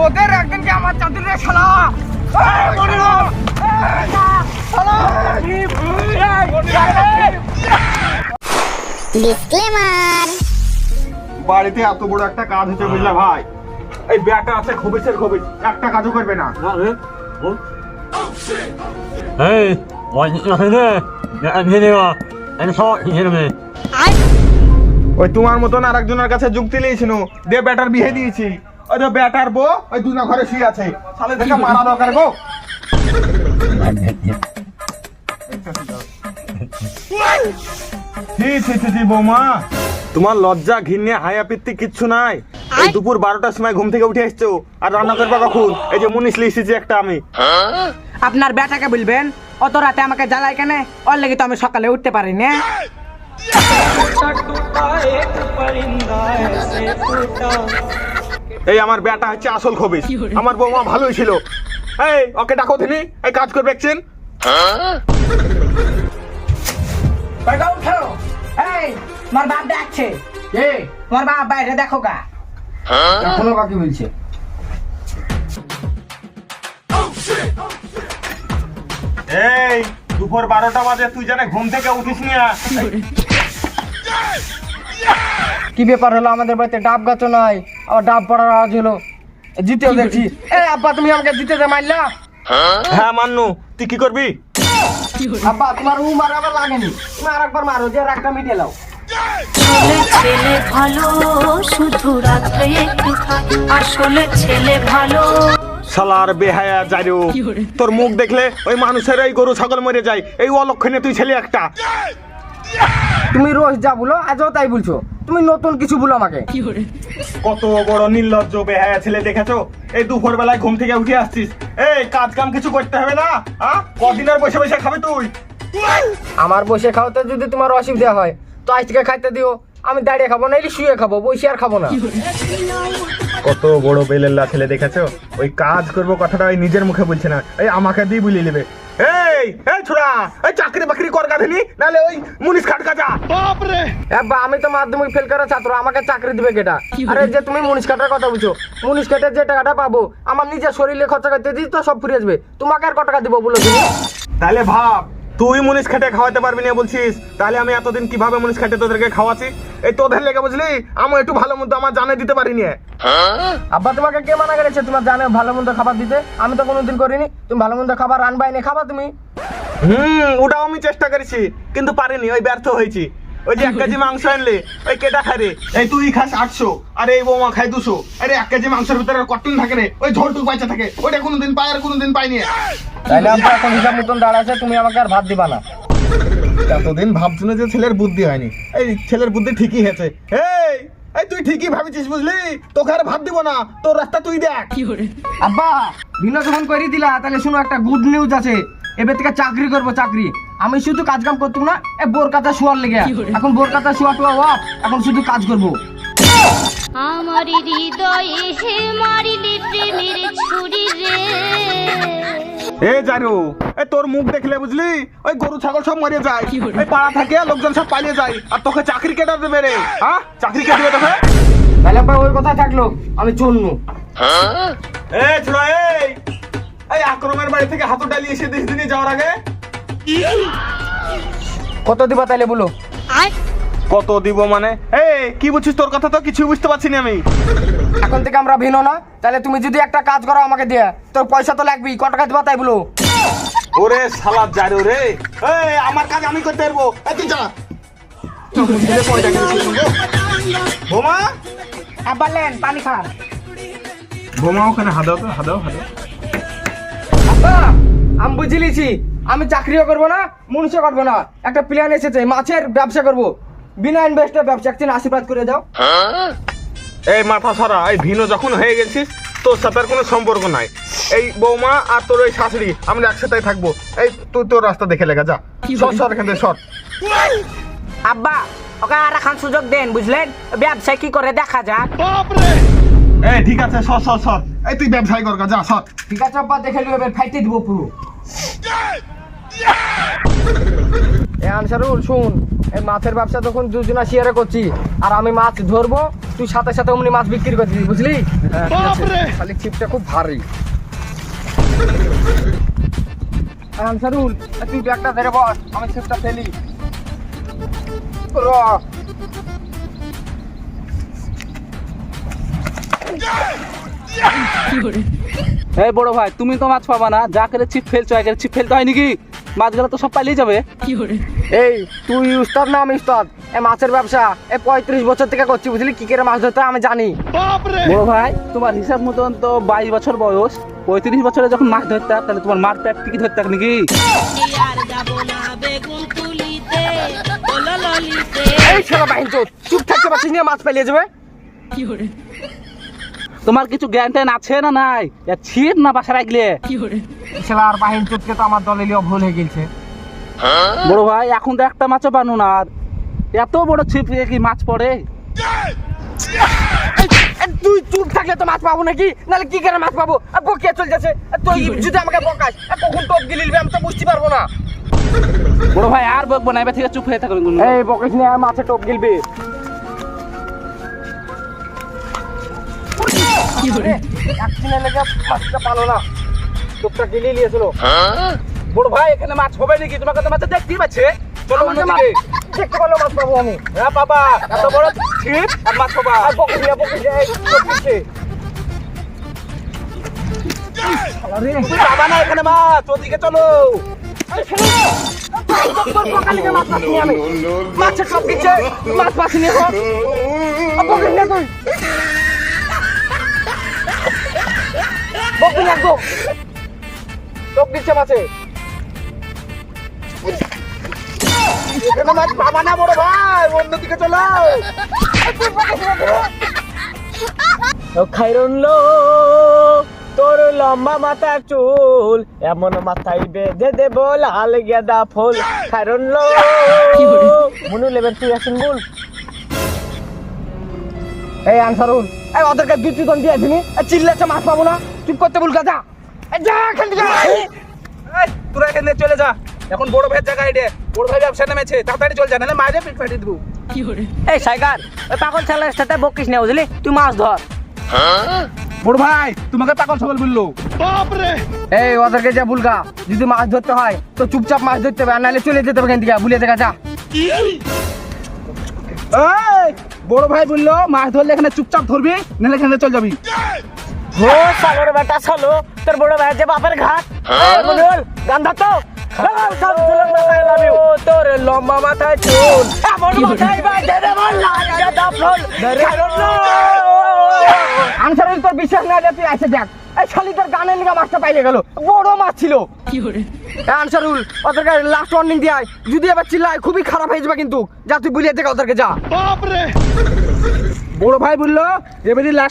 তোদের একদিন কি আমার চাঁদের রে শালা। এই! এই! এই, এই, বাড়িতে এত বড় একটা কাজ হচ্ছে বুঝলা ভাই? এই ব্যাটা আছে খবিসের খবিস। একটা কাজও করবে না। me. ওই তোমার মতন আর একজনের কাছে যুক্তি নিয়েছিল দিয়ে ব্যাটার বিয়ে দিয়েছি। ওই তো ব্যাটার বউ ওই দুনা ঘরে শুয়ে আছে। সালে দেখে মারা দরকার গো। ছি ছি ছি ছি বৌমা। তোমার লজ্জা ঘিন্নে হায়া পিত্তি কিচ্ছু নাই। এই দুপুর বারোটার সময় ঘুম থেকে উঠে এসছো আর রান্না করবা কখন? এই যে মুনিশ লিখেছি একটা আমি। আপনার বেটাকে বলবেন অত রাতে আমাকে জ্বালাই কেন? ওর লেগে তো আমি সকালে উঠতে পারি না। এই আমার বেটা হচ্ছে আসল খবিস আমার বৌমা ভালোই ছিল। এই ওকে ডাকো তিনি। এই কাজ করবে একছেন বেটা উঠো। এই তোমার বাপ ডাকছে। এ তোমার বাপ বাইরে দেখো গা। এখনও কাকে বলছে? এই দুপুর বারোটা বাজে তুই জানে ঘুম থেকে উঠিস নিয়া কি ব্যাপার হলো? আমাদের বাড়িতে ডাব গাছও নাই। আবার ডাব পড়ার আওয়াজ হলো। জিতেও দেখছি। এই আব্বা তুমি আমাকে জিতেতে মারলা হ্যাঁ মান্নু তুই কি করবি? আব্বা তোমার উ মারাবার লাগেনি। তুমি আর একবার মারো যে রাগটা মিটে লাও ছেলে ছেলে ভালো শুধু রাত্রে একটু খায়। আসলে ছেলে ভালো। শালার বেহায়া যাইরো তোর মুখ দেখলে ওই মানুষের এই গরু ছাগল মরে যায়। এই অলক্ষণে তুই ছেলে একটা। তুমি রোজ যা বলো আজও তাই বলছো। তুমি নতুন কিছু বলো আমাকে। কত বড় নির্লজ্জ বেহায়া ছেলে দেখেছ? এই দুপুর বেলায় ঘুম থেকে উঠে আসছিস। এই কাজ কাম কিছু করতে হবে না হ্যাঁ কদিন আর বসে বসে খাবে তুই? আমার বসে খাওয়াতে যদি তোমার অসুবিধা হয় তো আজ থেকে খাইতে দিও। আমি দাঁড়িয়ে খাব না এলি শুয়ে খাব বসে আর খাব না। কত বড় বেলেল্লা ছেলে দেখেছ? ওই কাজ করব কথাটা ওই নিজের মুখে বলছে না। এই আমাকে দিয়ে বুলিয়ে নেবে। এই এই ছোড়া এই চাকরি বাকরি কর গাধনি নালে ওই মুনিশ খাট কাজা আব্বা আমি তো মাধ্যমিক ফেল করা ছাত্র আমাকে চাকরি দিবে কেটা? আরে যে তুমি মুনিশ কাটার কথা মুনিশ কাটার যে টাকাটা পাবো আমার নিজের শরীরে খরচা করতে দিই তো সব ফুরিয়ে যাবে তোমাকে আর কত টাকা দিব বলো তুমি? তাহলে ভাব তুই মুনিশ খেটে খাওয়াতে পারবি না বলছিস? তাহলে আমি এতদিন কীভাবে মুনিশ খেটে তোদেরকে খাওয়াছি এই তোদের লেগে বুঝলি? আমি একটু ভালো মন্দ আমার জানে দিতে পারিনি। আব্বা, তোমাকে কে মানা করেছে? তোমার জানে ভালো মন্দ খাবার দিতে? আমি তো কোনোদিন করিনি। তুমি ভালো মন্দ খাবার আনবাই বাইনে খাবা তুমি। হুম, ওটাও আমি চেষ্টা করেছি, কিন্তু পারিনি, ওই ব্যর্থ হয়েছি। ওই যে এক কেজি মাংস আনলে ওই কেটা খায় রে? এই তুই খাস আটশো আর এই বৌমা খাই দুশো। আরে এক কেজি মাংসের ভিতরে কটন থাকে রে ওই ঝোলটুক পয়সা থাকে ওইটা কোনোদিন পাই আর কোনোদিন পাইনি তাইলে আব্বা এখন হিসাব মতন দাঁড়াচ্ছে তুমি আমাকে আর ভাত দিবা না। এতদিন ভাবছিল যে ছেলের বুদ্ধি হয়নি। এই ছেলের বুদ্ধি ঠিকই হয়েছে। এই এই তুই ঠিকই ভাবিছিস বুঝলি? তোকে আর ভাব দিব না তোর রাস্তা তুই দেখ। আব্বা ভিন্ন যখন করে দিলা তাহলে শুনো একটা গুড নিউজ আছে। এবার থেকে চাকরি করব চাকরি। আমি শুধু কাজ কাম করতাম না এ বোর কাতা শোয়ার লেগে। এখন বোর কাতা শোয়া টোয়া ওয়াপ এখন শুধু কাজ করব। আমার হৃদয়ে হে মারিলে প্রেমের ছুরি রে। এ জানো এই তোর মুখ দেখলে বুঝলি? ওই গরু ছাগল সব মরে যায়। এই পাড়া থাকে লোকজন সব পালিয়ে যায়। আর তোকে চাকরি কেটে দেবে রে। হ্যাঁ চাকরি কেটে দেবে তোকে? তাহলে আব্বা ওই কথা থাকল আমি চলনু। এ ছোড়া এই! এই আক্রমের বাড়ি থেকে হাতু ডালি এসে দেশ দিনে যাওয়ার আগে কত দিবা তাইলে বলো? কত দিব মানে? এই কি বুঝছিস তোর কথা তো? কিছু বুঝতে পারছি না আমি। এখন থেকে আমরা ভিন্ন না। তাহলে তুমি যদি একটা কাজ করো আমাকে দিয়ে তোর পয়সা তো লাগবেই কত টাকা দিবা তাই বলো? ওরে শালা যারো রে। এই আমার কাজ আমি করতে পারব। এই তুই যা। বোমা? আব্বা লেন পানি খান। বোমা ওখানে হাদাও তো হাদাও হাদাও। আব্বা আমি বুঝে লিছি আমি চাকরিও করব না মনুষ্য করব না। একটা প্ল্যান এসেছে মাছের ব্যবসা করব। বিনা ইনভেস্টের ব্যবসা একদিন আশীর্বাদ করে দাও। এই মাথা সারা এই ভিনো যখন হয়ে গেছিস তোর সাথে আর কোনো সম্পর্ক নাই। এই বৌমা আর তোর ওই শাশুড়ি আমরা একসাথে থাকব। এই তুই তোর রাস্তা দেখে লেগে যা। সর সর এখান থেকে সর। আব্বা ওকে আর এখন সুযোগ দেন বুঝলেন? ব্যবসা কি করে দেখা যাক। এই ঠিক আছে সর সর সর। এই তুই ব্যবসায় কর যা সর। ঠিক আছে আব্বা দেখে লিও এবার ফাইতে দিব পুরো। এ আনসারুল শুন এই মাছের ব্যবসা তখন দুজনা শেয়ারে করছি আর আমি মাছ ধরবো তুই সাথে সাথে অমনি মাছ বিক্রি করছিস বুঝলি? খালি ছিপটা খুব ভারী। আনসারুল তুই ব্যাগটা ধরে বস আমি ছিপটা ফেলি। র। এই বড় ভাই তুমি তো মাছ পাবা না। যা করে ছিপ ফেলছো একের ছিপ ফেলতে হয় নাকি? মাছগুলো তো সব পালিয়ে যাবে। এই তুই উস্তাদ না আমি উস্তাদ? এই মাছের ব্যবসা এ পঁয়ত্রিশ বছর থেকে করছি বুঝলি? কি করে মাছ ধরতে আমি জানি। বড় ভাই তোমার হিসাব মতন তো বাইশ বছর বয়স। পঁয়ত্রিশ বছরে যখন মাছ ধরতে তাহলে তোমার মার প্যাট টিকি ধরতে নাকি? এই ছেলে বাহিন চোদ চুপ থাকতে পারছিস না মাছ পালিয়ে যাবে? তোমার কিছু জ্ঞান ট্যান আছে না নাই? ছিপ না বাসা রাখলে ছেলে আর বাহিন চোদকে তো আমার দলে লিও ভুল হয়ে গেছে। বড় ভাই এখন তো একটা মাছও পানো না। আর এত বড় ছিপ কি মাছ পড়ে? তুই চুপ থাকলে তো মাছ পাবো নাকি? নাহলে কি করে মাছ পাবো? বকিয়া চলে যাচ্ছে। তুই যদি আমাকে বকাস কখন টোপ গিলিলবি আমি তো বুঝতে পারব না। বড় ভাই আর বকবো না এবার থেকে চুপ হয়ে থাকবে এই বকিস আর মাছে টোপ গিলবি। একদিনে লেগে মাছটা পালো না। টোপটা গিলিয়ে নিয়েছিল। বড় ভাই এখানে মাছ হবে নাকি? তোমাকে তো মাছ দেখতেই পাচ্ছে। চলো অন্যদিকে। দেখতে পারল মাছ পাবো আমি। হ্যাঁ বাবা এত বড় ছিপ আর মাছ পাবা। আর শালা রে। বাবা না এখানে মাছ ওদিকে চলো। মাছের টপ দিচ্ছে মাছ না তুই। বকিস না একদম টপ দিচ্ছে মাছে এখানে মাছ পাবা না বড় ভাই। অন্যদিকে চলো। খাইরন লো তোর লম্বা মাথা চুল এমন মাথায় বেঁধে দেব লাল গেদা ফুল। খাইরন লো মনু লেবেন তুই আসেন বল। এই আনসারুল এই ওদেরকে দন দিয়ে দিনি চিল্লাচ্ছে মাছ পাবো না। চুপ করতে বল যা এই যা এখান থেকে। এই, তোরা এখান থেকে চলে যা। এখন বড় ভাইয়ের জায়গায় রে বড় ভাই ব্যবসা নেমেছে তাড়াতাড়ি চল যা নাহলে মায়ের পিট ফাটিয়ে দেবো। এই সাইগার ওই পাগল ছেলের সাথে বকিস না বুঝলি? তুই মাছ ধর। বড় ভাই তোমাকে পাগল ছাগল বলল। এই ওদেরকে যা বুলগা যদি মাছ ধরতে হয় তো চুপচাপ মাছ ধরতে হবে আর নাহলে চলে যেতে হবে এখান থেকে বুলিয়ে দেখা যা। এই বড় ভাই বলল মাছ ধরলে এখানে চুপচাপ ধরবি নাহলে এখানে চল যাবি। ও সাগর বেটা সালো তোর বড় ভাই যে বাপের ঘাট। বলুন গান ধরতো তোর লম্বা মাথায় চুল। লাল আনসারের তোর বিশ্বাস না তুই এসে দেখ এই শালি তোর গানের লিগা মাছটা পাইলে গেল। বড় মাছ ছিল। আনসারুল ওদেরকে লাস্ট ওয়ার্নিং যদি এবার চিল্লায় খুবই খারাপ হয়ে যাবে কিন্তু। যা তুই বুলিয়ে থেকে ওদেরকে যা। বড় ভাই বলল এবারে লাস্ট